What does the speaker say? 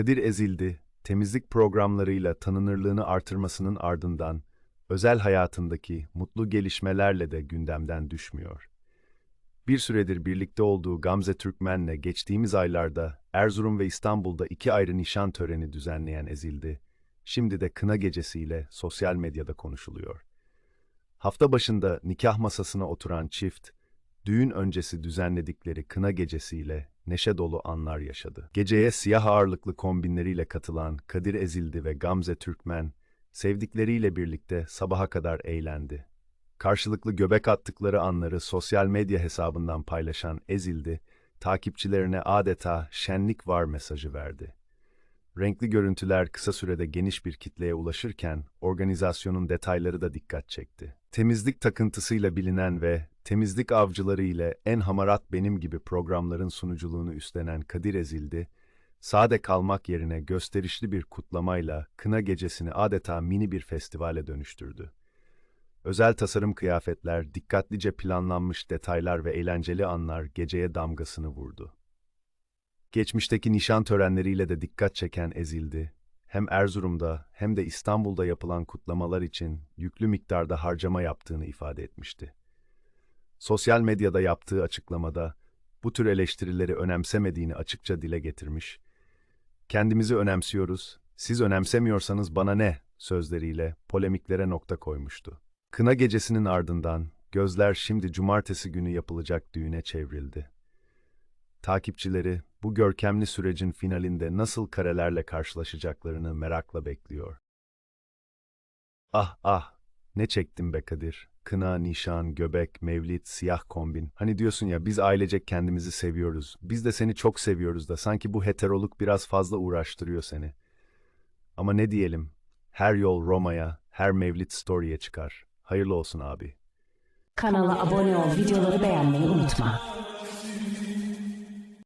Kadir ezildi, temizlik programlarıyla tanınırlığını artırmasının ardından özel hayatındaki mutlu gelişmelerle de gündemden düşmüyor. Bir süredir birlikte olduğu Gamze Türkmen'le geçtiğimiz aylarda Erzurum ve İstanbul'da iki ayrı nişan töreni düzenleyen Ezildi, şimdi de kına gecesiyle sosyal medyada konuşuluyor. Hafta başında nikah masasına oturan çift, düğün öncesi düzenledikleri kına gecesiyle neşe dolu anlar yaşadı. Geceye siyah ağırlıklı kombinleriyle katılan Kadir Ezildi ve Gamze Türkmen, sevdikleriyle birlikte sabaha kadar eğlendi. Karşılıklı göbek attıkları anları sosyal medya hesabından paylaşan Ezildi, takipçilerine adeta şenlik var mesajı verdi. Renkli görüntüler kısa sürede geniş bir kitleye ulaşırken organizasyonun detayları da dikkat çekti. Temizlik takıntısıyla bilinen ve temizlik avcıları ile En Hamarat Benim gibi programların sunuculuğunu üstlenen Kadir Ezildi, sade kalmak yerine gösterişli bir kutlamayla kına gecesini adeta mini bir festivale dönüştürdü. Özel tasarım kıyafetler, dikkatlice planlanmış detaylar ve eğlenceli anlar geceye damgasını vurdu. Geçmişteki nişan törenleriyle de dikkat çeken Ezildi, hem Erzurum'da hem de İstanbul'da yapılan kutlamalar için yüklü miktarda harcama yaptığını ifade etmişti. Sosyal medyada yaptığı açıklamada bu tür eleştirileri önemsemediğini açıkça dile getirmiş, kendimizi önemsiyoruz, siz önemsemiyorsanız bana ne sözleriyle polemiklere nokta koymuştu. Kına gecesinin ardından gözler şimdi cumartesi günü yapılacak düğüne çevrildi. Takipçileri bu görkemli sürecin finalinde nasıl karelerle karşılaşacaklarını merakla bekliyor. Ah ah, ne çektim be Kadir. Kına, nişan, göbek, mevlit, siyah kombin. Hani diyorsun ya biz ailecek kendimizi seviyoruz. Biz de seni çok seviyoruz da sanki bu heteroluk biraz fazla uğraştırıyor seni. Ama ne diyelim, her yol Roma'ya, her mevlit story'e çıkar. Hayırlı olsun abi. Kanala abone ol, videoları beğenmeyi unutma.